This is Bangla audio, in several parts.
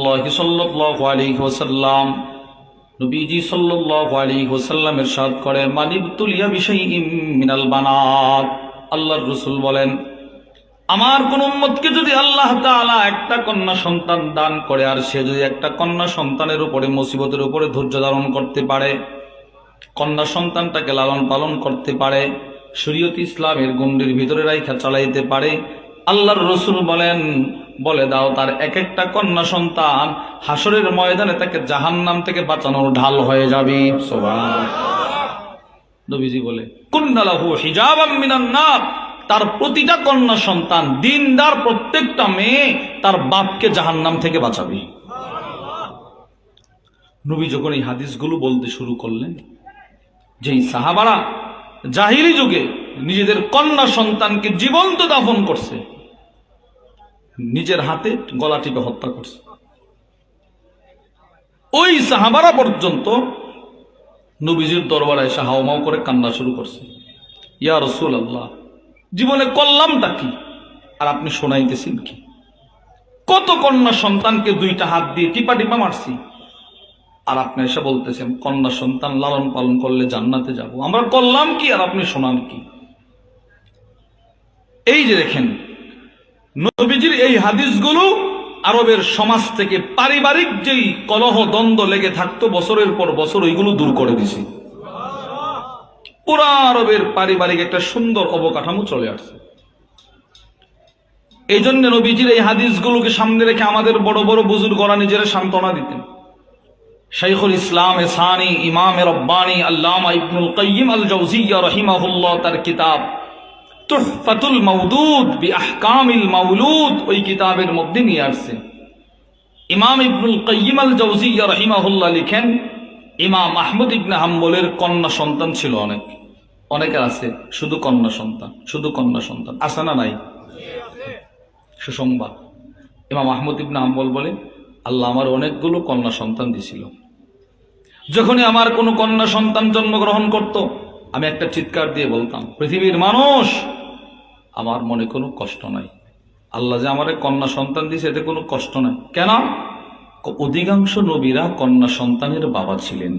রাসূলুল্লাহ সাল্লাল্লাহু আলাইহি ওয়াসাল্লাম। নবীজি সাল্লাল্লাহু আলাইহি ওয়াসাল্লাম ইরশাদ করে মানিবতুলিয়া বিশাইইম মিনাল বানাত। আল্লাহর রাসূল বলেন, আমার কোন উম্মতকে যদি আল্লাহ তাআলা একটা কন্যা সন্তান দান করে, আর সে যদি একটা কন্যা সন্তানের উপরে মুসিবতের উপরে ধৈর্য ধারণ করতে পারে, কন্যা সন্তানটাকে লালন পালন করতে পারে, শরীয়ত ইসলামের গণ্ডির ভিতরে রাইখা চালাইতে পারে, আল্লাহর রসুল বলেন বলে দাও, তার এক একটা কন্যা সন্তান হাসরের ময়দানে তাকে জাহান্নাম থেকে বাঁচানোর ঢাল হয়ে যাবে। নবীজি বলে কুন্নালাহু হিজাবাম তার প্রতিটা কন্যা সন্তান, দিনদার প্রত্যেকটা মেয়ে তার বাপকে জাহান্নাম থেকে বাঁচাবে। নবী যখন এই হাদিসগুলো বলতে শুরু করলেন যে সাহাবারা জাহিলি যুগে নিজেদের কন্যা সন্তানকে জীবন্ত দাফন করছে নিজের হাতে গলা টিপে হত্যা করছে। ওই সাহাবারা পর্যন্ত নবীজির দরবারে এসে হাওমাও করে কান্না শুরু করছে। ইয়া রসুল আল্লাহ জীবনে করলামটা কি? আর আপনি শোনাইতেছেন কি? কত কন্যা সন্তানকে দুইটা হাত দিয়ে টিপা টিপা মারছি। আর আপনি এসে বলতেছেন, কন্যা সন্তান লালন পালন করলে জান্নাতে যাব। আমরা করলাম কি আর আপনি শোনান কি? এই যে দেখেন নবীজির এই হাদিসগুলো আরবের সমাজ থেকে পারিবারিক যেই কলহ দ্বন্দ্ব লেগে থাকতো, বছরের পর বছর ওইগুলো দূর করে দিছে। পুরা আরবের পারিবারিক একটা সুন্দর অবকাঠামো চলে আসছে। এই জন্য নবীজির এই হাদিসগুলোকে সামনে রেখে আমাদের বড় বড় বুজুর্গরা নিজেরা সান্ত্বনা দিতেন। শাইখুল ইসলাম এসানি, ইমাম রব্বানি, আল্লামা ইবনুল কাইম আল জাওজিয়া রহিমাহুল্লাহ তার কিতাব তুহফাতুল মাউদুদ বি আহকামিল মাউলুদ, ওই কিতাবের মধ্যে নিয়ে আসছে। ইমাম ইবনুল কাইয়িম আল জাওজিয়া রহিমাহুল্লাহ লিখেন, ইমাম আহমদ ইবনে হাম্বলের কন্যা সন্তান ছিল অনেক। অনেকের আছে, শুধু কন্যা সন্তান, শুধু কন্যা সন্তান। আছে না নাই? সুসংবাদ। ইমাম আহমদ ইবনে হাম্বল বলে, আল্লাহ আমার অনেকগুলো কন্যা সন্তান দিছিল। যখনই আমার কোনো কন্যা সন্তান জন্মগ্রহণ করত, আমি একটা চিৎকার দিয়ে বলতাম, পৃথিবীর মানুষ আমার মনে কোনো কষ্ট নাই। আল্লাহ যে আমার কন্যা সন্তান দিয়েছে এতে কোনো কষ্ট নাই। কেন? অধিকাংশ নবীরা কন্যা সন্তানের বাবা ছিলেন।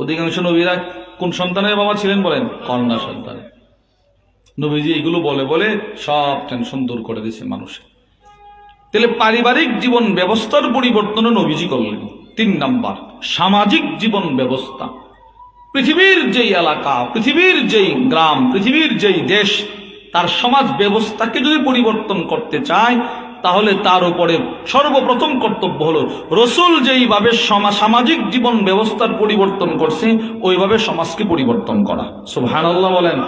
অধিকাংশ নবীরা কোন সন্তানের বাবা ছিলেন বলেন? কন্যা সন্তানের নবীজি এগুলো বলে বলে সব টেনশন দূর করে দিয়েছে মানুষের তাহলে পারিবারিক জীবন ব্যবস্থার পরিবর্তনও নবীজি করলেন। তিন নাম্বার সামাজিক জীবন ব্যবস্থা। পৃথিবীর যেই এলাকা, পৃথিবীর যেই গ্রাম, পৃথিবীর যেই দেশ, তার সমাজ ব্যবস্থাকে যদি পরিবর্তন করতে চায়, তাহলে তার উপরে সর্বপ্রথম কর্তব্য হলো, রসুল যেইভাবে সমা- সামাজিক জীবন ব্যবস্থার পরিবর্তন করছে, ওইভাবে সমাজকে পরিবর্তন করা। সুবহানাল্লাহ বলেন।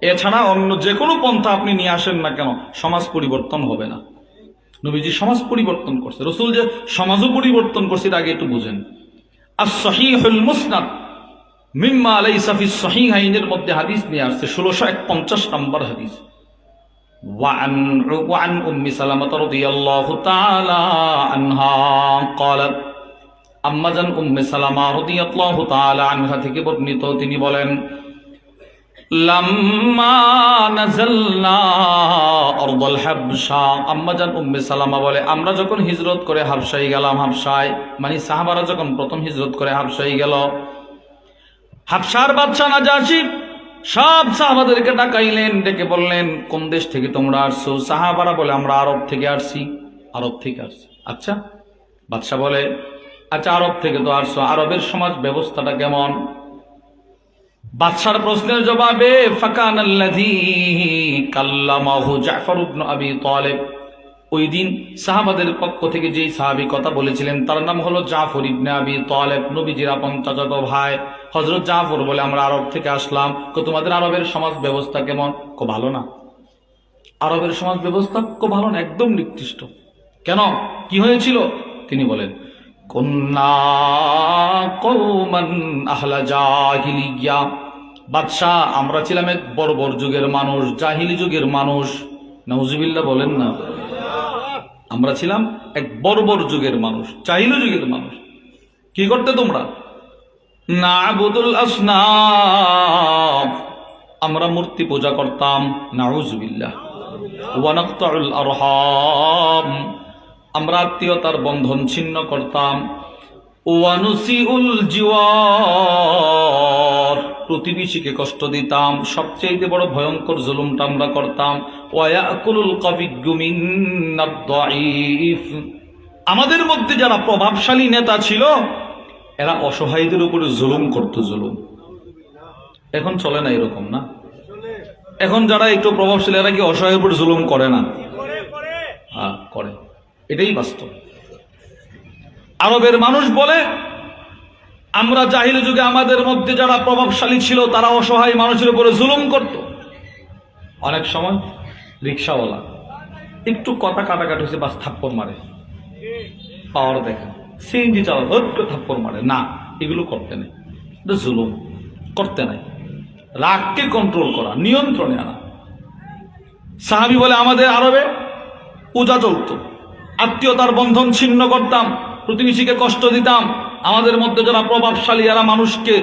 এছাড়া অন্য যে কোনো পন্থা আপনি নিয়ে আসেন না কেন, সমাজ পরিবর্তন হবে না। নবীজি সমাজ পরিবর্তন করছে। রসুল যে সমাজও পরিবর্তন করছে, এটা আগে একটু বুঝেন। আর সহিহুল মুসনাদ মিম্মা আলাইসা ফি সহিহাইনের মধ্যে হাদিস নিয়ে আসছে ষোলোশো এক পঞ্চাশ নম্বর হাদিস وعن وعن ام سلمة رضي الله تعالى عنها قالت আম্মাজান উম্মে সালামা রাদিয়াল্লাহু তাআলা আনহা থেকে বর্ণিত তিনি বলেন লাম্মা নাযালনা আরদাল হাবশা আম্মাজান উম্মে সালামা বলে আমরা যখন হিজরত করে হাবশায় গেলাম হাবশায় মানে সাহাবারা যখন প্রথম হিজরত করে হাবশায় গেল হাবশার বাদশা নাজাশি সব সাহাবাদেরকে ডাকাইলেন, ডেকে বললেন, কোন দেশ থেকে তোমরা আসছো? সাহাবারা বলে, আমরা আরব থেকে আসছি। আরব থেকে আসছি? আচ্ছা। বাদশা বলে আচ্ছা আরব থেকে তো আসছো। আরবের সমাজ ব্যবস্থাটা কেমন? বাদশার প্রশ্নের জবাবে ফাকান আল্লাযী কাল্লামাহু জাফর ইবনে আবি তালিব। ওই দিন সাহাবাদের পক্ষ থেকে যেই সাহাবী কথা বলেছিলেন, তার নাম হলো জাফর ইবনে আবি তালেব, নবীজির আপন চাচাতো ভাই। হজরত জাফর বলে আমরা আরব থেকে আসলাম। কো তোমাদের আরবের সমাজ ব্যবস্থা কেমন? কো ভালো না। আরবের সমাজ ব্যবস্থা কো ভালো না, একদম নিকৃষ্ট। কেন? কি হয়েছিল? তিনি বলেন কন্যা বাদশাহ, আমরা ছিলাম এক বর্বর যুগের মানুষ, জাহিলি যুগের মানুষ। নওজুবিল্লাহ বলেন না। আমরা ছিলাম এক বর্বর যুগের মানুষ, চাহিল যুগের মানুষ। কি করতে তোমরা? না আবুদুল আসনাম আমরা মূর্তি পূজা করতাম নাউজুবিল্লাহ ওয়ানাক্তাউল আরহাম। আমরা আত্মীয়তার বন্ধন ছিন্ন করতাম। ওয়ানুসিউল জিওয়ার প্রতিবেশীকে কষ্ট দিতাম সবচেয়ে বড় ভয়ঙ্কর জুলুমটা আমরা করতাম। আমাদের মধ্যে যারা প্রভাবশালী নেতা ছিল, এরা অসহায়দের উপরে জুলুম করত জুলুম। এখন চলে না এরকম না? এখন যারা একটু প্রভাবশালী, এরা কি অসহায়ের উপর জুলুম করে না? হ্যাঁ করে। এটাই বাস্তব। আরবের মানুষ বলে আমরা জাহিল যুগে আমাদের মধ্যে যারা প্রভাবশালী ছিল তারা অসহায় মানুষের উপরে জুলুম করত। অনেক সময় রিক্সাওয়ালা একটু কথা কাটাকাটি হয়েছে, বাস থাপ্পড় মারে। পাওয়ার দেখে। সিএনজি চালা হট্ট থাপ্পড় মারে। না, এগুলো করতে নেই। জুলুম। করতে নাই। রাগকে কন্ট্রোল করা, নিয়ন্ত্রণে আনা। সাহাবি বলে, আমাদের আরবে পূজা চলত। আত্মীয়তার বন্ধন ছিন্ন করতাম। প্রতিবেশীকে কষ্ট দিতাম। আমাদের মধ্যে যারা প্রভাবশালী, যারা মানুষকে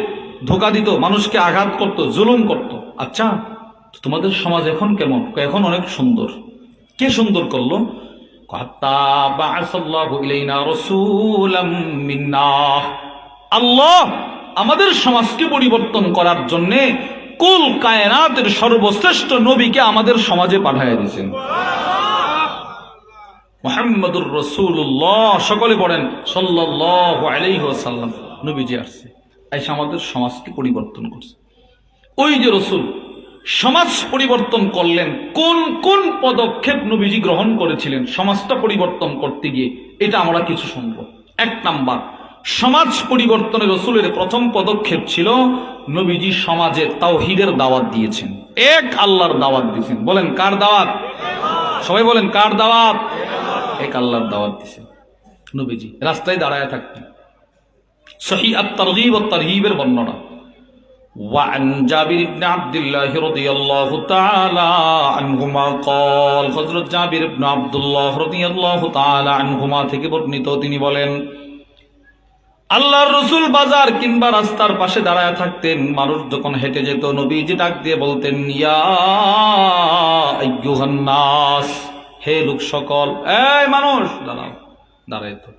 ধোকা দিত, মানুষকে আঘাত করত, জুলুম করত আচ্ছা তোমাদের সমাজ এখন কেমন? এখন অনেক সুন্দর। কে সুন্দর করল? আল্লাহ আমাদের সমাজকে পরিবর্তন করার জন্যে কুল কায়নাতের সর্বশ্রেষ্ঠ নবীকে আমাদের সমাজে পাঠাইয়া দিয়েছেন। মোহাম্মদুর রসুল্লাহ সকলে পড়েন সাল্লাহ আলাইসাল্লাম নবীজি আসছে। আইসা আমাদের সমাজকে পরিবর্তন করছে। ওই যে রসুল, সমাজ পরিবর্তন করলেন। কোন কোন পদক্ষেপ নবীজি গ্রহণ করেছিলেন? সমাজটা পরিবর্তন করতে গিয়ে। এটা আমরা কিছু শুনব। এক নাম্বার, সমাজ পরিবর্তনের রসুলের প্রথম পদক্ষেপ ছিল নবীজি সমাজে তাওহিদের দাওয়াত দিয়েছেন। এক আল্লাহর দাওয়াত দিয়েছেন। বলেন, কার দাওয়াত? সবাই বলেন, কার দাওয়াত? এক আল্লাহর দাওয়াত দিয়েছেন নবীজি রাস্তায় দাঁড়ায় থাকতেন সহি আত্মারগিব ও তারহিবের বর্ণনা وعن جابر بن عبد الله رضي الله تعالى عنهما قال হযরত জাবির ইবনে আব্দুল্লাহ রাদিয়াল্লাহু তাআলা আনহুমা থেকে বর্ণিত তিনি বলেন আল্লাহর রসুল বাজার কিংবা রাস্তার পাশে দাঁড়ায় থাকতেন মানুষ যখন হেঁটে যেত নবীজি ডাক দিয়ে বলতেন ইয়া আইয়ুহান নাস হে লোক সকল, এই মানুষ, দাঁড়াও তো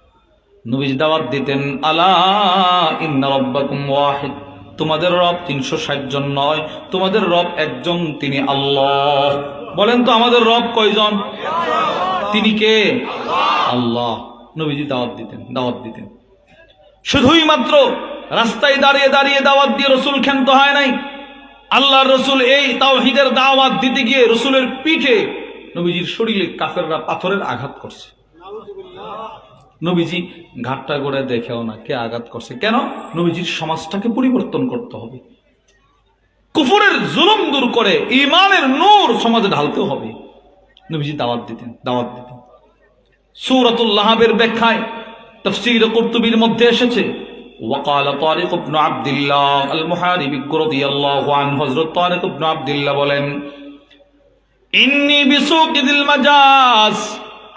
নবীজি দাওয়াত দিতেন, আলা ইন্না রব্বাকুম ওয়াহিদ, তোমাদের রব তিনশো ষাট জন নয়, তোমাদের রব একজন, তিনি আল্লাহ। বলেন তো আমাদের রব কয়জন? তিনি কে? আল্লাহ। নবীজি দাওয়াত দিতেন দাওয়াত দিতেন। শুধুই মাত্র রাস্তায় দাঁড়িয়ে দাঁড়িয়ে দাওয়াত দিয়ে রসুল ক্ষান্ত হয় নাই। আল্লাহর রসুল এই তাওহিদের দাওয়াত দিতে গিয়ে রসুলের পিঠে নবীজির শরীরে কাফেররা পাথরের আঘাত করছে নবীজি ঘাটটা করে দেখেও না কে আঘাত করছে কেন নবীজির সমাজটাকে পরিবর্তন করতে হবে কুফুরের জুলুম দূর করে ইমানের নূর সমাজে ঢালতে হবে নবীজি দাওয়াত দিতেন দাওয়াত দিতেন সূরাতুল্লাহাবের ব্যাখ্যায় তফসির কুরতুবির মধ্যে এসেছে وقال طارق بن عبد الله المحاربي رضي الله عنه হযরত طارق بن عبد الله বলেন ইন্নি বিসুক দিল মাজাজ।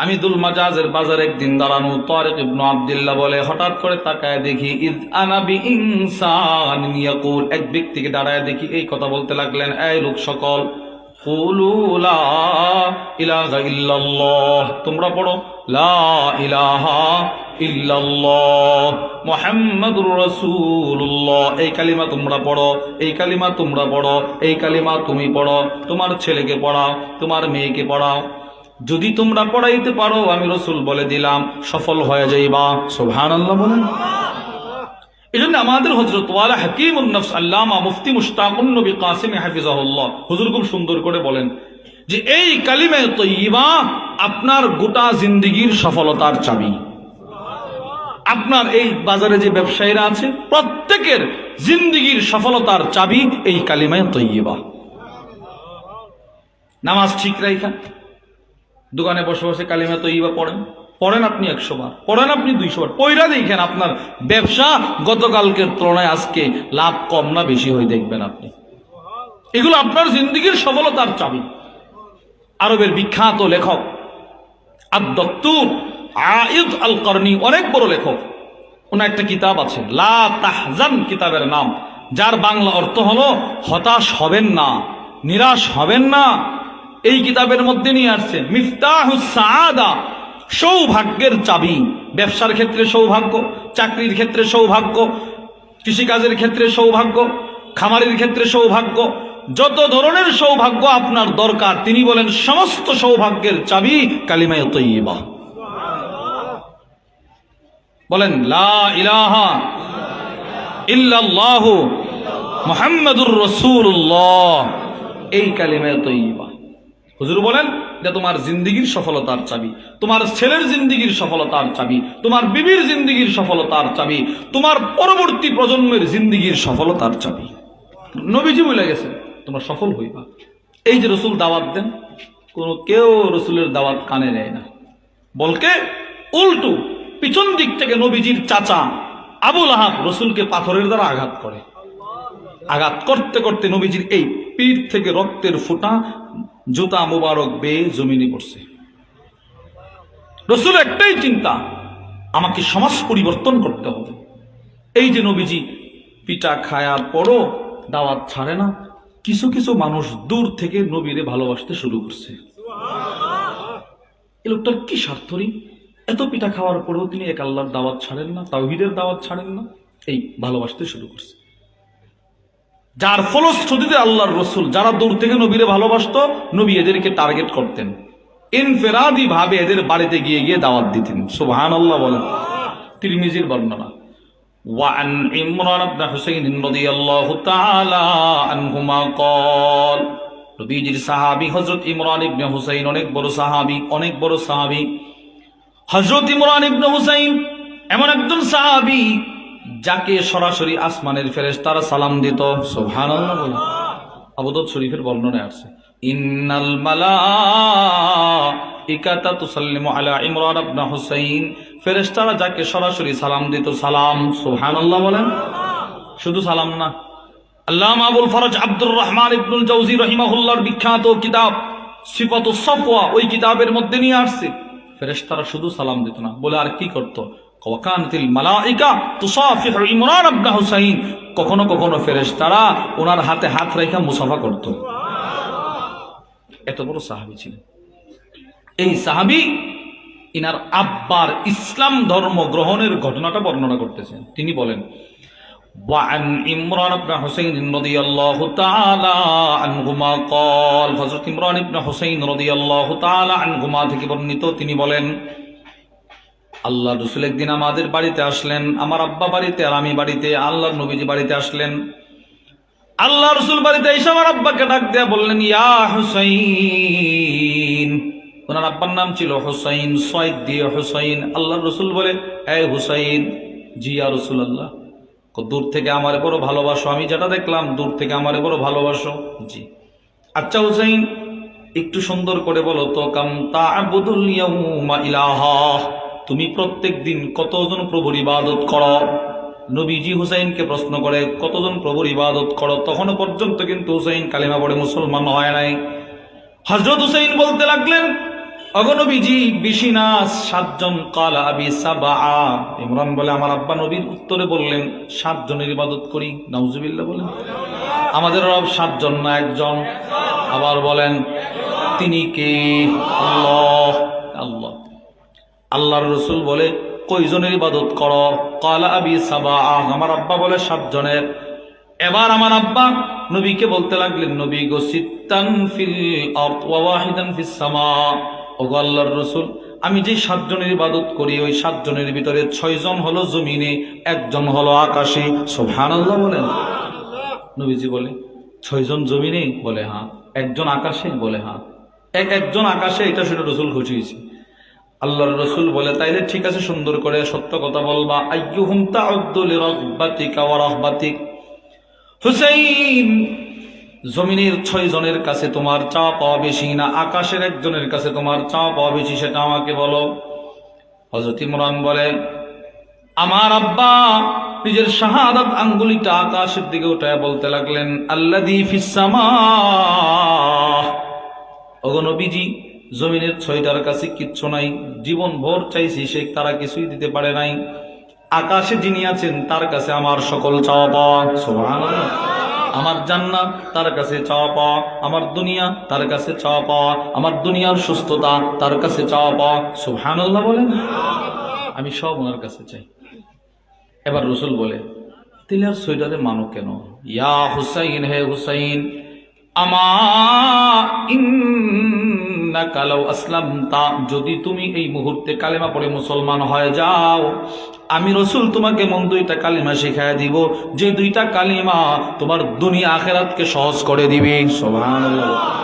আমি দুল মাজাজের বাজার একদিন দাঁড়ানো তারেক ইবনু আব্দুল্লাহ বলে হঠাৎ করে তাকায় দেখি, ইদ আনাবি ইনসান ইয়াকুল। এক ব্যক্তিকে দাঁড়ায় দেখি এই কথা বলতে লাগলেন, এই লোক সকল কুলু লা তোমরা পড়ো রাসূলুল্লাহ। এই কালিমা তোমরা পড়ো, এই কালিমা তোমরা পড়ো, এই কালিমা তুমি পড়ো। তোমার ছেলেকে পড়াও, তোমার মেয়েকে পড়াও। যদি তোমরা পড়াইতে পারো, আমি রসুল বলে দিলাম, সফল হয়ে যাইবা। সোহান আল্লাহ বলেন। এই জন্য আমাদের হজরত হাকিম উন্নফস আল্লামা মুফতি মুশতাকুন নবী কাসিম হাফিজাহুল্লাহ, হুজুর খুব সুন্দর করে বলেন যে এই কালিমে তৈবা আপনার গোটা জিন্দিগির সফলতার চাবি। আপনার এই বাজারে যে ব্যবসায়ীরা আছে, প্রত্যেকের জিন্দিগির সফলতার চাবি এই কালিমায় তৈবা নামাজ ঠিক রাইখা। দোকানে বসে বসে কালিমা তৈবা পড়েন। পড়েন আপনি একশো বার। পড়েন আপনি দুইশো বার। পয়রা দেখেন আপনার ব্যবসা গতকালকের তুলনায় আজকে লাভ কম না বেশি হয়ে, দেখবেন আপনি। এগুলো আপনার জিন্দগির সফলতার চাবি। আরবের বিখ্যাত লেখক আব্দুর আইদ আল করনি অনেক বড় লেখক। ওনার একটা কিতাব আছে, লা তাহজান কিতাবের নাম, যার বাংলা অর্থ হলো, হতাশ হবেন না, নিরাশ হবেন না। এই কিতাবের মধ্যে নিয়ে আসছে মিফতাহুস সাআদা, সৌভাগ্যের চাবি। ব্যবসার ক্ষেত্রে সৌভাগ্য, চাকরির ক্ষেত্রে সৌভাগ্য, কৃষিকাজের ক্ষেত্রে সৌভাগ্য, খামারের ক্ষেত্রে সৌভাগ্য যত ধরনের সৌভাগ্য আপনার দরকার, তিনি বলেন, সমস্ত সৌভাগ্যের চাবি কালিমায় তৈবা বলেন, লা ইলাহা ইল্লাল্লাহ মুহাম্মাদুর রাসূলুল্লাহ। এই কালিমায় তৈবা হুজুর বলেন, এটা তোমার জিন্দিগির সফলতার চাবি, তোমার ছেলের জিন্দিগির সফলতার চাবি, তোমার বিবির জিন্দিগির সফলতার চাবি, তোমার পরবর্তী প্রজন্মের জিন্দিগির সফলতার চাবি। নবীজি বলে গেছে তোমরা সফল হইবা। এই যে রসুল দাওয়াত দেন, কোনো কেউ রসুলের দাওয়াত কানে নেয় না। বলকে উল্টু পিছন দিক থেকে নবীজির চাচা আবুল আহাব রসুলকে পাথরের দ্বারা আঘাত করে। আঘাত করতে করতে নবীজির এই পিঠ থেকে রক্তের ফোঁটা, জুতা মুবারক বেয়ে জমিনে পড়ছে। রসুল একটাই চিন্তা, আমাকে সমাজ পরিবর্তন করতে হবে। এই যে নবীজি পিঠা খায়ার পরও দাওয়াত ছাড়ে না কিছু কিছু মানুষ দূর থেকে নবীরে ভালোবাসতে শুরু করছে। এ লোকটার কি স্বার্থরই এত পিঠা খাওয়ার পরেও তিনি এক আল্লাহর দাওয়াত ছাড়েন না, তাওহিদের দাওয়াত ছাড়েন না, এই ভালোবাসতে শুরু করছে। যার ফলশ্রুতিতে আল্লাহর রসুল যারা দূর থেকে নবীরে ভালোবাসত, নবী এদেরকে টার্গেট করতেন। ইনফেরাদি ভাবে এদের বাড়িতে গিয়ে গিয়ে দাওয়াত দিতেন। সুবহান আল্লাহ বলেন। তিরমিজির বর্ণনা। وعن عمران بن حسين رضي الله تعالى عنهما قال নবীজির সাহাবী হযরত ইমরান ইবনে হুসাইন অনেক বড় সাহাবী অনেক বড় সাহাবী হযরত ইমরান ইবনে হুসাইন এমন একজন সাহাবী যাকে সরাসরি আসমানের ফেরেশতারা সালাম দিত সুবহানাল্লাহ বলে আবুদত শরীফের বর্ণনায় আছে ইন্নাল মালাইকাতা তুসাল্লিমু আলা ইমরান ইবনে হুসাইন ফেরেশতারা যাকে সরাসরি সালাম দিত, সালাম, সুবহানাল্লাহ বলেন? শুধু সালাম না। আল্লাহ আবুল ফরজ আব্দুর রহমান ইবনুল জৌজি রহিমাহুল্লাহর বিখ্যাত কিতাব সিফাত সফওয়া ওই কিতাবের মধ্যে নিয়ে আসছে। ফেরেশতারা শুধু সালাম দিত না, বলে আর কি করত? ওয়াকানাতিল মালাইকা তুসাফিহু ইমরান ইবনে হুসাইন। কখনো কখনো ফেরেশতারা ওনার হাতে হাত রেখে মুসাফা করত। এত বড় সাহাবী ছিলেন। এই সাহাবী ইনার আব্বার ইসলাম ধর্ম গ্রহণের ঘটনাটা বর্ণনা করতেছেন তিনি বলেন وعن عمران بن حسين رضي الله تعالى عنهما قال হযরত ইমরান ইবনে হুসাইন রাদিয়াল্লাহু তাআলা আনহুমা থেকে বর্ণিত তিনি বলেন আল্লাহ রসুল একদিন আমাদের বাড়িতে আসলেন আমার আব্বা বাড়িতে আর আমি বাড়িতে আল্লাহর নবীজি বাড়িতে আসলেন আল্লাহ রসুল বাড়িতে এসে আমার আব্বাকে ডাক দেয়া বললেন ইয়া হুসাইন ওনার আব্বার নাম ছিল হুসাইন, সয়েদ দিয়ে হুসাইন। আল্লাহ রসুল বলে এ হুসাইন, জি ইয়া রসুল আল্লাহ দূর থেকে আমার বড় ভালোবাসো? আমি যেটা দেখলাম, দূর থেকে আমার বড় ভালোবাসো। জি। আচ্ছা হুসাইন, একটু সুন্দর করে বলো তো, কাম ইলাহা? তুমি প্রত্যেক দিন কতজন প্রভুর ইবাদত করো? নবীজি হুসাইনকে প্রশ্ন করে, কতজন প্রভুর ইবাদত করো? তখনও পর্যন্ত কিন্তু হুসাইন কালিমা পড়ে মুসলমান হয় নাই। হজরত হুসাইন বলতে লাগলেন অগনবীজি বেশি না সাতজন কাল আবি সাবা। ইমরান বলে, আমার আব্বা নবীর উত্তরে বললেন, সাতজনের ইবাদত করি। নাউজুবিল্লাহ বলেন। আমাদের রব সাতজন না একজন। আবার বলেন, তিনি কে? আল্লাহ আল্লাহ। আল্লাহর রসুল বলে, কয়জনের ইবাদত করো? কালা আবি সাবা। আমার আব্বা বলে, সাতজনের। এবার আমার আব্বা নবীকে বলতে লাগলেন, নবী গো, সিত্তান ফিল আরদ ওয়া ওয়াহিদান ফিস সামা। ওগো আল্লাহর রসুল, আমি যে সাতজনের ইবাদত করি, ওই সাতজনের ভিতরে ছয়জন হলো জমিনে, একজন হলো আকাশে। সুবহানাল্লাহ বলেন। নবীজি বলে, ছয়জন জমিনে? বলে হ্যাঁ। একজন আকাশে? বলে হ্যাঁ। এক, একজন আকাশে, এটা শুনে রসুল খুশি আল্লাহর রসুল বলে, তাইলে ঠিক আছে, সুন্দর করে সত্য কথা বলবা। তাউদ্দু লিরাগবাতিকা ওয়া রাহবাতিক। হুসাইন জমিনের ছয় জনের কাছে তোমার চাওয়া পাওয়া বেশি না, আকাশের একজনের কাছে তোমার চাওয়া পাওয়া বেশি, সেটা আমাকে বলো। হজরত ইমরান বলে, আমার আব্বা নিজের শাহাদাত আঙ্গুলিটা আকাশের দিকে উঠায় বলতে লাগলেন ফিসামা অগনবীজি জমিনের ছয়টার কাছে কিচ্ছু নাই জীবন ভোর চাইছি সে তারা কিছুই দিতে পারে নাই। আকাশে যিনি আছেন, তার কাছে আমার সকল চাওয়া পাওয়া। আমার জান্নাত তার কাছে চাওয়া পাওয়া, আমার দুনিয়া তার কাছে চাওয়া পাওয়া, আমার দুনিয়ার সুস্থতা তার কাছে চাওয়া পাওয়া। সুবহানাল্লাহ বলেন। আমি সব ওনার কাছে চাই। এবার রসুল বলে, তিলার সোয়েটারে মানো কেন? ইয়া হুসাইন, হে হুসাইন, আমা ইন্নাকা আসলাম তা যদি তুমি এই মুহূর্তে কালেমা পড়ে মুসলমান হয়ে যাও, আমি রসুল তোমাকে মন দুইটা কালিমা শিখাই দিব, যে দুইটা কালিমা তোমার দুনিয়া আখেরাতকে সহজ করে দিবে। সুবহানাল্লাহ।